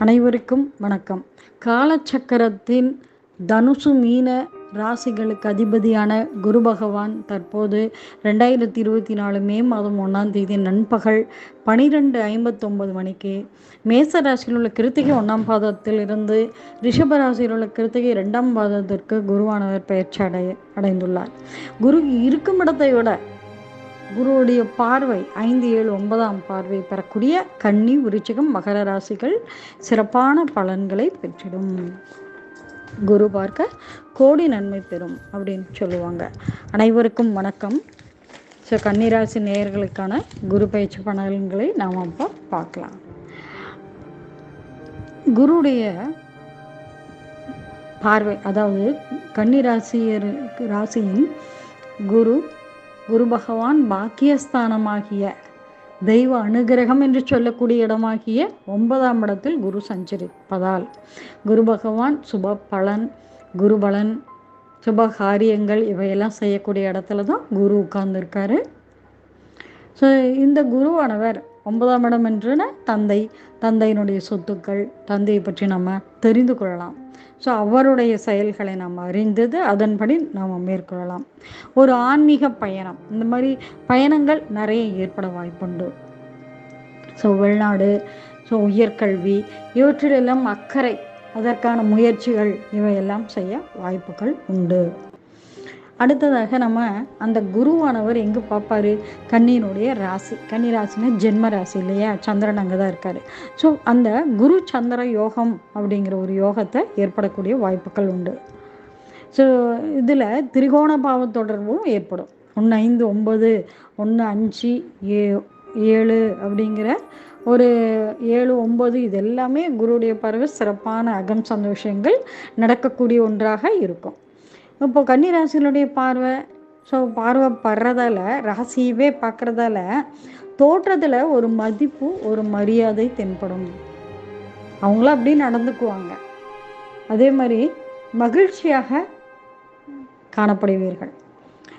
அனைவருக்கும் வணக்கம். காலச்சக்கரத்தின் தனுசு மீன ராசிகளுக்கு அதிபதியான குரு பகவான் தற்போது ரெண்டாயிரத்தி இருபத்தி நாலு மே மாதம் ஒன்றாம் தேதி நண்பகல் பனிரெண்டு ஐம்பத்தொம்பது மணிக்கு மேச ராசியில் உள்ள கிருத்திகை ஒன்றாம் பாதத்தில் இருந்து ரிஷப ராசியில் உள்ள கிருத்திகை ரெண்டாம் பாதத்திற்கு குருவானவர் பயிற்சி அடைய அடைந்துள்ளார். குரு இருக்கும் இடத்தை விட குருவுடைய பார்வை ஐந்து ஏழு ஒன்பதாம் பார்வை பெறக்கூடிய கன்னி விருச்சிகம் மகர ராசிகள் சிறப்பான பலன்களை பெற்றிடும். குரு பார்க்க கோடி நன்மை பெறும் அப்படின்னு சொல்லுவாங்க. அனைவருக்கும் வணக்கம். ஸோ கன்னிராசி நேயர்களுக்கான குரு பயிற்சி பலன்களை நாம் அப்போ பார்க்கலாம். குருடைய பார்வை அதாவது கன்னிராசியர் ராசியின் குரு குரு பகவான் பாக்கியஸ்தானமாகிய தெய்வ அனுகிரகம் என்று சொல்லக்கூடிய இடமாகிய ஒன்பதாம் இடத்தில் குரு சஞ்சரிப்பதால் குரு பகவான் சுப பலன் குருபலன் சுப காரியங்கள் இவையெல்லாம் செய்யக்கூடிய இடத்துல தான் குரு உட்கார்ந்துருக்காரு. ஸோ இந்த குருவானவர் ஒன்பதாம் இடம் என்றன தந்தை. தந்தையினுடைய சொத்துக்கள் தந்தையை பற்றி நம்ம தெரிந்து கொள்ளலாம். ஸோ அவருடைய செயல்களை நாம் அறிந்தது அதன்படி நாம் மேற்கொள்ளலாம். ஒரு ஆன்மீக பயணம். இந்த மாதிரி பயணங்கள் நிறைய ஏற்பட வாய்ப்புண்டு. ஸோ வெளிநாடு ஸோ உயர்கல்வி இவற்றிலெல்லாம் அக்கறை அதற்கான முயற்சிகள் இவையெல்லாம் செய்ய வாய்ப்புகள் உண்டு. அடுத்ததாக நம்ம அந்த குருவானவர் எங்கே பார்ப்பாரு? கண்ணியினுடைய ராசி. கன்னி ராசினா ஜென்ம ராசி இல்லையா? சந்திரன் அங்கே தான் இருக்காரு. ஸோ அந்த குரு சந்திர யோகம் அப்படிங்கிற ஒரு யோகத்தை ஏற்படக்கூடிய வாய்ப்புகள் உண்டு. ஸோ இதில் திரிகோண பாவ தொடர்பும் ஏற்படும். ஒன்று ஐந்து ஒம்பது ஒன்று அஞ்சு ஏ ஏழு அப்படிங்கிற ஒரு ஏழு ஒம்பது இது எல்லாமே குருடைய பறவை சிறப்பான அகம் சந்தோஷங்கள் நடக்கக்கூடிய ஒன்றாக இருக்கும். இப்போ கன்னிராசிகளுடைய பார்வை ஸோ பார்வை படுறதால ராசியவே பார்க்குறதால தோற்றத்தில் ஒரு மதிப்பு ஒரு மரியாதை தென்படும். அவங்களும் அப்படி நடந்துக்குவாங்க. அதே மாதிரி மகிழ்ச்சியாக காணப்படுவீர்கள்.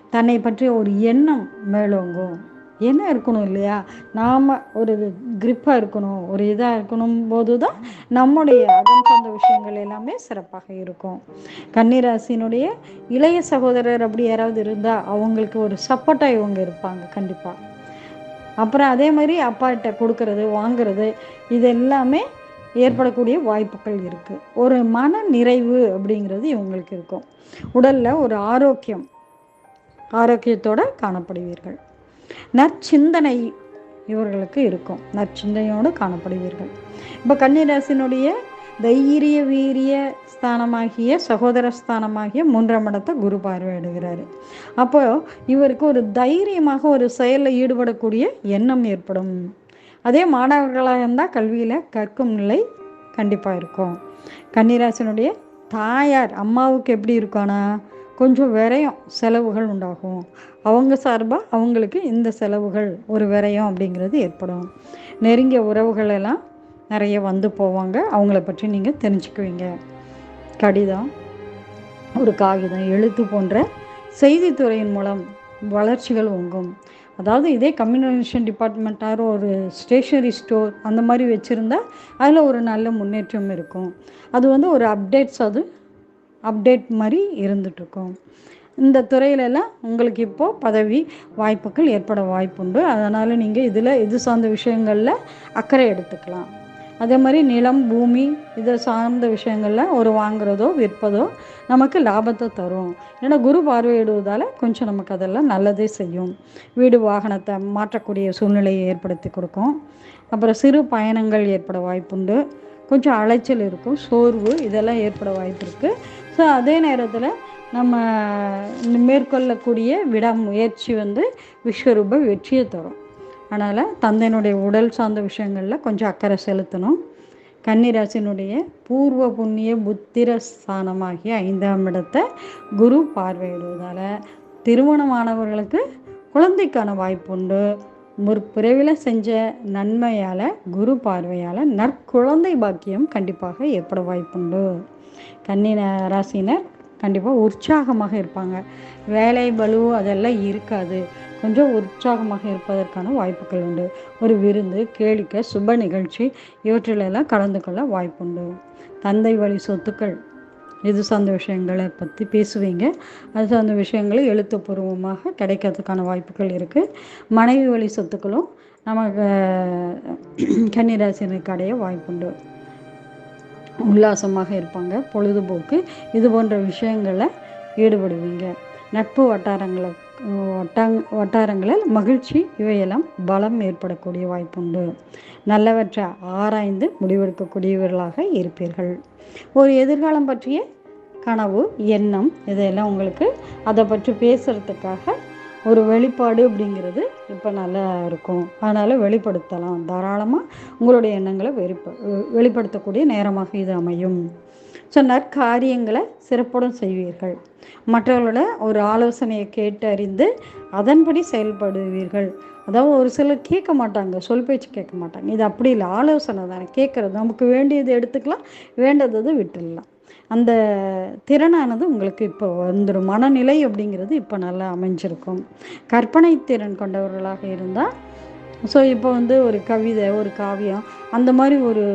தன்னை பற்றிய ஒரு எண்ணம் மேலோங்கும். என்ன இருக்கணும் இல்லையா? நாம் ஒரு கிரிப்பாக இருக்கணும் ஒரு இதாக இருக்கணும் போது தான் நம்முடைய அகம் சார்ந்த விஷயங்கள் எல்லாமே சிறப்பாக இருக்கும். கன்னிராசினுடைய இளைய சகோதரர் அப்படி யாராவது இருந்தால் அவங்களுக்கு ஒரு சப்போர்ட்டாக இவங்க இருப்பாங்க கண்டிப்பாக அப்புறம் அதே மாதிரி அப்பாட்ட கொடுக்கறது வாங்குறது இது எல்லாமே ஏற்படக்கூடிய வாய்ப்புகள் இருக்குது ஒரு மன நிறைவு அப்படிங்கிறது இவங்களுக்கு இருக்கும். உடலில் ஒரு ஆரோக்கியம் ஆரோக்கியத்தோடு காணப்படுவீர்கள். நற்சிந்தனை இவர்களுக்கு இருக்கும். நற்சிந்தனையோடு காணப்படுவீர்கள். இப்போ கன்னிராசினுடைய தைரிய வீரிய ஸ்தானமாகிய சகோதர ஸ்தானமாகிய மூன்றாம் இடத்தை குரு பார்வையிடுகிறாரு. அப்போ இவருக்கு ஒரு தைரியமாக ஒரு செயலில் ஈடுபடக்கூடிய எண்ணம் ஏற்படும். அதே மாணவர்களாக இருந்தால் கல்வியில் கற்கும் நிலை கண்டிப்பாக இருக்கும். கன்னிராசினுடைய தாயார் அம்மாவுக்கு எப்படி இருக்கானா? கொஞ்சம் விரயம் செலவுகள் உண்டாகும். அவங்க சார்பாக அவங்களுக்கு இந்த செலவுகள் ஒரு விரயம் அப்படிங்கிறது ஏற்படும். நெருங்கிய உறவுகள் எல்லாம் நிறைய வந்து போவாங்க. அவங்கள பற்றி நீங்கள் தெரிஞ்சுக்குவீங்க. கடிதம் ஒரு காகிதம் எழுத்து போன்ற செய்தித்துறையின் மூலம் வளர்ச்சிகள் உங்கும் அதாவது இதே கம்யூனிகேஷன் டிபார்ட்மெண்ட்டாக ஒரு ஸ்டேஷ்னரி ஸ்டோர் அந்த மாதிரி வச்சுருந்தா அதில் ஒரு நல்ல முன்னேற்றம் இருக்கும். அது வந்து ஒரு அப்டேட்ஸ் அது அப்டேட் மாதிரி இருந்துகிட்ருக்கும் இந்த துறையிலெல்லாம் உங்களுக்கு இப்போது பதவி வாய்ப்புகள் ஏற்பட வாய்ப்புண்டு. அதனால் நீங்கள் இதில் இது சார்ந்த விஷயங்களில் அக்கறை எடுத்துக்கலாம். அதே மாதிரி நிலம் பூமி இதை சார்ந்த விஷயங்களில் ஒரு வாங்குறதோ விற்பதோ நமக்கு லாபத்தை தரும். ஏன்னா குரு பார்வையிடுவதால் கொஞ்சம் நமக்கு அதெல்லாம் நல்லதே செய்யும். வீடு வாகனத்தை மாற்றக்கூடிய சூழ்நிலையை ஏற்படுத்தி கொடுக்கும். அப்புறம் சிறு பயணங்கள் ஏற்பட வாய்ப்புண்டு. கொஞ்சம் அலைச்சல் இருக்கும் சோர்வு இதெல்லாம் ஏற்பட வாய்ப்பு இருக்குது ஸோ அதே நேரத்தில் நம்ம மேற்கொள்ளக்கூடிய விடாமுயற்சி வந்து விஸ்வரூப வெற்றியை தரும். அதனால் தந்தையினுடைய உடல் சார்ந்த விஷயங்களில் கொஞ்சம் அக்கறை செலுத்தணும். கன்னிராசினுடைய பூர்வ புண்ணிய புத்திர ஸ்தானமாகிய ஐந்தாம் இடத்தை குரு பார்வையிடுவதால் திருமணமானவர்களுக்கு குழந்தைக்கான வாய்ப்புண்டு முற்பிறவில செஞ்ச நன்மையால் குரு பார்வையால் நற்குழந்தை பாக்கியம் கண்டிப்பாக ஏற்பட வாய்ப்புண்டு. கன்னி ராசினர் கண்டிப்பாக உற்சாகமாக இருப்பாங்க. வேலை பலு அதெல்லாம் இருக்காது. கொஞ்சம் உற்சாகமாக இருப்பதற்கான வாய்ப்புகள் உண்டு. ஒரு விருந்து கேளிக்கை சுப நிகழ்ச்சி இவற்றிலெல்லாம் கலந்து கொள்ள வாய்ப்புண்டு. தந்தை வழி சொத்துக்கள் இது சார்ந்த விஷயங்களை பற்றி பேசுவீங்க. அது சார்ந்த விஷயங்களை எழுத்துப்பூர்வமாக கிடைக்கிறதுக்கான வாய்ப்புகள் இருக்குது மனைவி வழி சொத்துக்களும் நமக்கு கன்னிராசினருக்கு அடைய வாய்ப்புண்டு. உல்லாசமாக இருப்பாங்க பொழுதுபோக்கு. இது போன்ற விஷயங்களை ஈடுபடுவீங்க. நட்பு வட்டாரங்களை வட்டாங் வட்டாரங்களில் மகிழ்ச்சி இவையெல்லாம் பலம் ஏற்படக்கூடிய வாய்ப்புண்டு. நல்லவற்றை ஆராய்ந்து முடிவெடுக்கக்கூடியவர்களாக இருப்பீர்கள். ஒரு எதிர்காலம் பற்றிய கனவு எண்ணம் இதையெல்லாம் உங்களுக்கு அதை பற்றி பேசுகிறதுக்காக ஒரு வெளிப்பாடு அப்படிங்கிறது இப்போ நல்லா இருக்கும். அதனால் வெளிப்படுத்தலாம். தாராளமாக உங்களுடைய எண்ணங்களை வெளிப்ப வெளிப்படுத்தக்கூடிய நேரமாக இது அமையும். ஸோ நற்காரியங்களை சிறப்புடன் செய்வீர்கள். மற்றவர்களோட ஒரு ஆலோசனையை கேட்டு அறிந்து அதன்படி செயல்படுவீர்கள். அதாவது ஒரு சிலர் கேட்க மாட்டாங்க. சொல் பேச்சு கேட்க மாட்டாங்க. இது அப்படி இல்லை. ஆலோசனை தானே. கேட்குறது. நமக்கு வேண்டியது எடுத்துக்கலாம். வேண்டதை விட்டுடலாம். அந்த திறனானது உங்களுக்கு இப்போ வந்துடும் மனநிலை அப்படிங்கிறது இப்போ நல்லா அமைஞ்சிருக்கும். கற்பனை திறன் கொண்டவர்களாக இருந்தால் ஸோ இப்போ வந்து ஒரு கவிதை ஒரு காவியம் அந்த மாதிரி ஒரு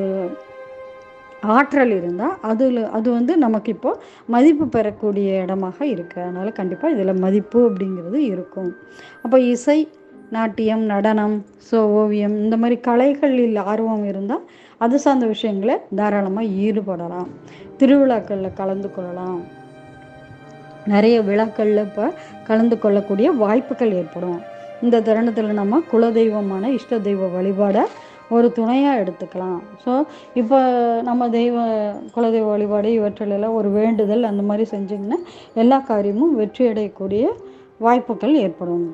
ஆற்றல் இருந்தால் அதில் அது வந்து நமக்கு இப்போ மதிப்பு பெறக்கூடிய இடமாக இருக்குது அதனால் கண்டிப்பாக இதில் மதிப்பு அப்படிங்கிறது இருக்கும். அப்போ இசை நாட்டியம் நடனம் ஸோ ஓவியம் இந்த மாதிரி கலைகளில் ஆர்வம் இருந்தால் அது சார்ந்த விஷயங்களை தாராளமாக ஈடுபடலாம். திருவிழாக்களில் கலந்து கொள்ளலாம். நிறைய விழாக்களில் இப்போ கலந்து கொள்ளக்கூடிய வாய்ப்புகள் ஏற்படும். இந்த தருணத்தில் நம்ம குலதெய்வமான இஷ்ட தெய்வ வழிபாடை ஒரு துணையாக எடுத்துக்கலாம். ஸோ இப்போ நம்ம தெய்வ குலதெய்வ வழிபாடு இவற்றிலெல்லாம் ஒரு வேண்டுதல் அந்த மாதிரி செஞ்சிங்கன்னா எல்லா காரியமும் வெற்றி அடையக்கூடிய வாய்ப்புகள் ஏற்படும்.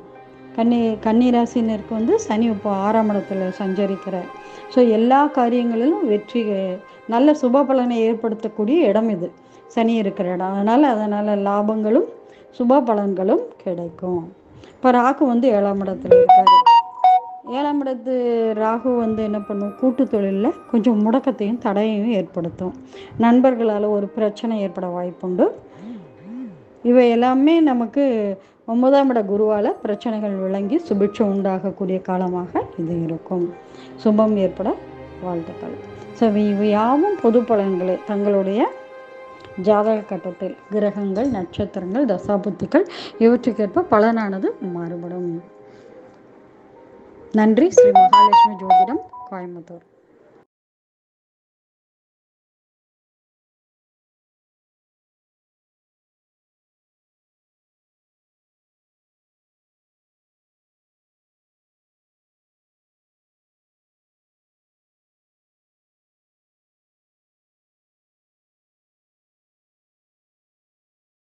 கன்னி கன்னிராசினருக்கு வந்து சனி இப்போ ஆறாம் இடத்துல சஞ்சரிக்கிறார். ஸோ எல்லா காரியங்களிலும் வெற்றி நல்ல சுப பலனை ஏற்படுத்தக்கூடிய இடம் இது. சனி இருக்கிற இடம் அதனால் அதனால் லாபங்களும் சுப பலன்களும் கிடைக்கும். இப்போ ராகு வந்து ஏழாம் இடத்துல இருக்காரு. ஏழாம் இடத்து ராகு வந்து என்ன பண்ணும்? கூட்டு தொழிலில் கொஞ்சம் முடக்கத்தையும் தடையையும் ஏற்படுத்தும். நண்பர்களால் ஒரு பிரச்சனை ஏற்பட வாய்ப்புண்டு. இவை எல்லாமே நமக்கு ஒன்பதாம் இட குருவால் பிரச்சனைகள் விளங்கி சுபிட்சம் உண்டாகக்கூடிய காலமாக இது இருக்கும். சுபம் ஏற்பட வாழ்த்துக்கள். ஸோ இவை யாவும் பொது பலன்களே. தங்களுடைய ஜாதக கட்டத்தில் கிரகங்கள் நட்சத்திரங்கள் தசாபுத்திகள் இவற்றுக்கேற்ப பலனானது மாறுபடும். நன்றி. ஸ்ரீ மகாலட்சுமி ஜோதிடம் கோயம்புத்தூர்.